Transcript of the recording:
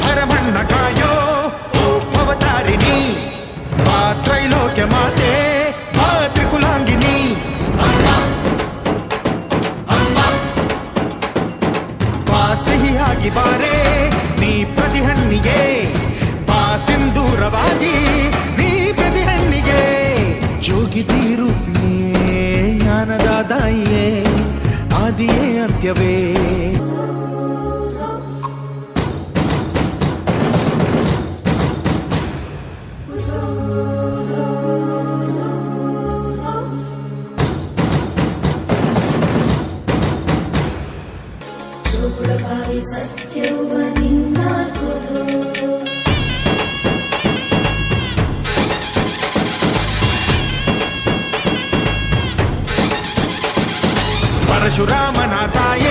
భరమన్న కాయో ఓ భవతారిణి మా త్రైలోక్య మాతే మా త్రికులాంగిని ಬಾ ಸಿಹಿಯಾಗಿ ಬಾರೆ ನೀ ಪ್ರತಿಹಣ್ಣಿಗೆ ಬಾ ಸಿಂಧೂರವಾಗಿ ನೀ ಪ್ರತಿಹಣ್ಣಿಗೆ ಜೋಗಿತಿ ರೂಪಿಯೇ ಜ್ಞಾನದ ದಾಯಿಯೇ ಆದಿಯೇ ಅಂತ್ಯವೇ ಚೋಪುಳಬಾವಿ ಸತ್ಯವ ನಿನ್ನಾರ್ಬೋದು ಪರಶುರಾಮನಾಥಾಯ